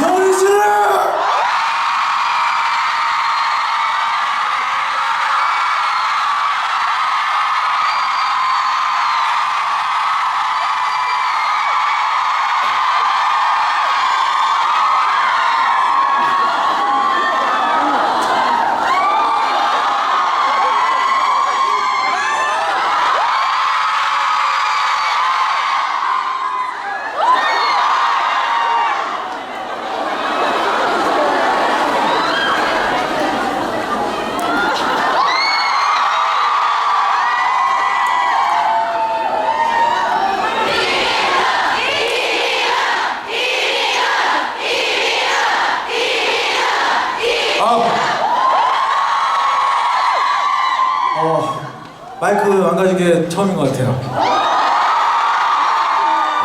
So 어, 마이크 망가진 게 처음인 것 같아요.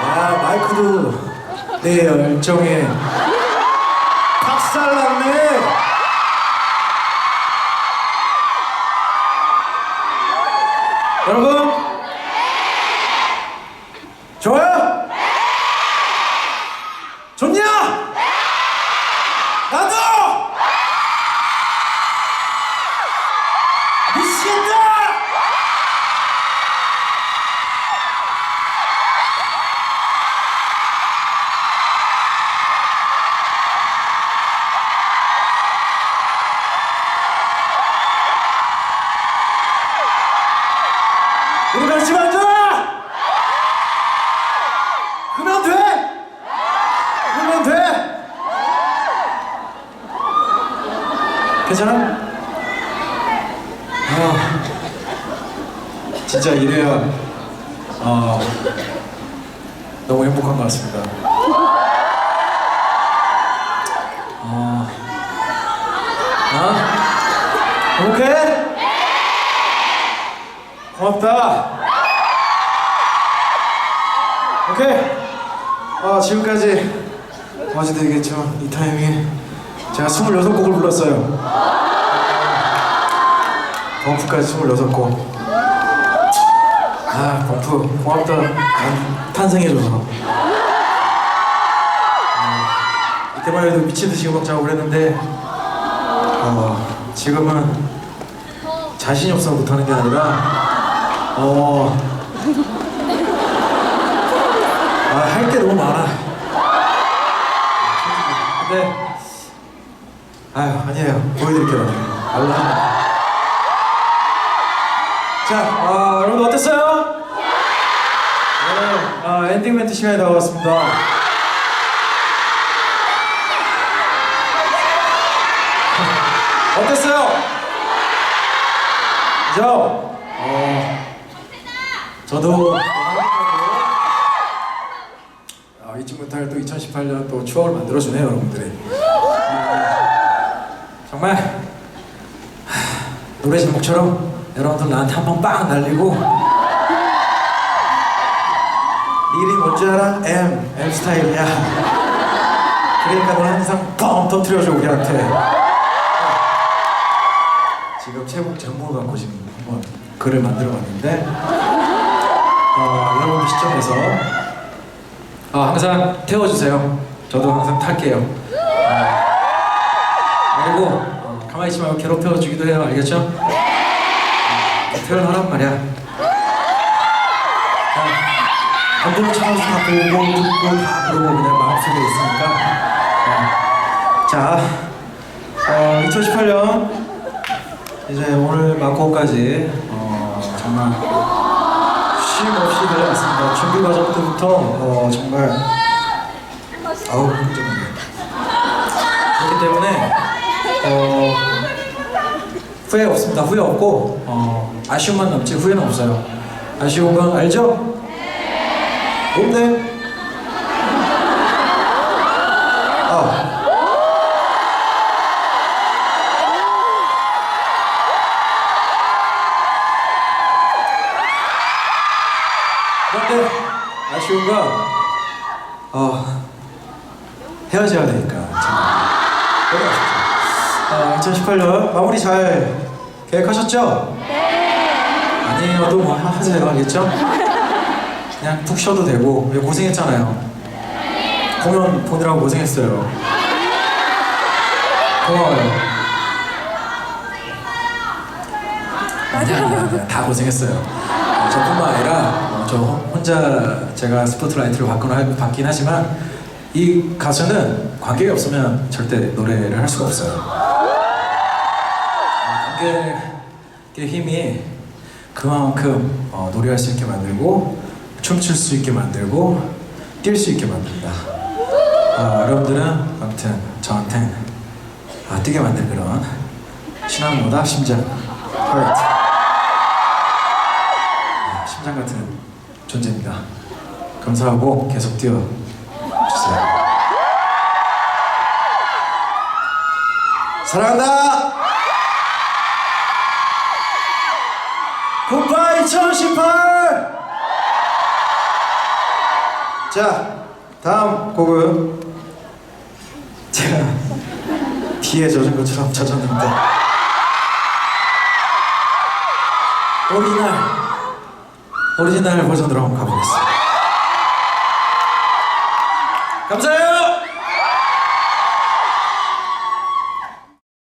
야, 마이크도 내 열정에 박살났네. 여러분, 좋아요? 괜찮아? 아, 진짜 이래야 어, 너무 행복한 것 같습니다. 어, 아, 오케이? 고맙다. 오케이. 어, 지금까지 어제도 얘기했지만 이 타이밍에 제가 26곡을 불렀어요. 범프까지 26곡. 아, 범프 고맙다. 난 탄생해줘서. 어, 이때만 해도 미친 듯이 음악 작업을 했는데, 어, 지금은 자신이 없어서 못하는 게 아니라, 어, 아, 할 게 너무 많아. 근데, 아유, 아니에요. 보여드릴게요. 알라. 자, 아, 여러분 어땠어요? 네, 아, 엔딩 멘트 시간이 다가왔습니다. 어땠어요? 그죠? 어, 저도 아, 잊지 못할 또 2018년 또 추억을 만들어주네요, 여러분들이. 아, 정말 하, 노래 제목처럼 여러분들 나한테 한 번 빵 날리고. 네 이름이 뭔지 알아? M, M 스타일이야. 그러니까 넌 항상 뻥 터트려줘 우리한테. 지금 제목 제목을 갖고 지금 한번 글을 만들어 봤는데 어, 여러분들 시점에서 어, 항상 태워주세요. 저도 항상 탈게요. 어, 그리고 어, 가만히 있지 말고 괴롭혀 주기도 해요 알겠죠? 표현하란 말이야. 안보는 차가워서 다 보고 듣고 다 그러고 그냥 마음속에 있으니까. 어. 자, 어, 2018년 이제 오늘 마코까지 어, 정말 쉼 없이 달려왔습니다. 준비 과정 때부터 어, 정말 아우 힘들었네. 그렇기 때문에 어, 후회 없습니다. 후회 없고 어, 아쉬움만 남지 후회는 없어요. 아쉬운 건 알죠? 없네. 아. 그런데 아쉬운 건 어, 헤어져야 되니까. 너무 어, 2018년 마무리 잘 계획하셨죠? 네. 아니어도 뭐 하- 하세요, 알겠죠? 그냥 푹 쉬어도 되고 왜 고생했잖아요. 공연 보느라고 고생했어요. 고마워요. 아니야, 아니야, 아니야. 다 고생했어요. 어, 저뿐만 아니라 어, 저 혼자 제가 스포트라이트를 받거나 하- 받긴 하지만 이 가수는 관객이 없으면 절대 노래를 할 수가 없어요. 어, 관객의 힘이 그만큼 어, 노래할 수 있게 만들고 춤출 수 있게 만들고 뛸 수 있게 만든다. 어, 여러분들은 아무튼 저한테 아, 뛰게 만든 그런 신앙보다 심장, heart. 네, 심장 같은 존재입니다. 감사하고 계속 뛰어 주세요. 사랑한다. 2018. 자, 다음 곡은 제가 뒤에 젖은 것처럼 젖었는데 오리지널 오리지널 버전으로 한번 가보겠습니다. 감사해요.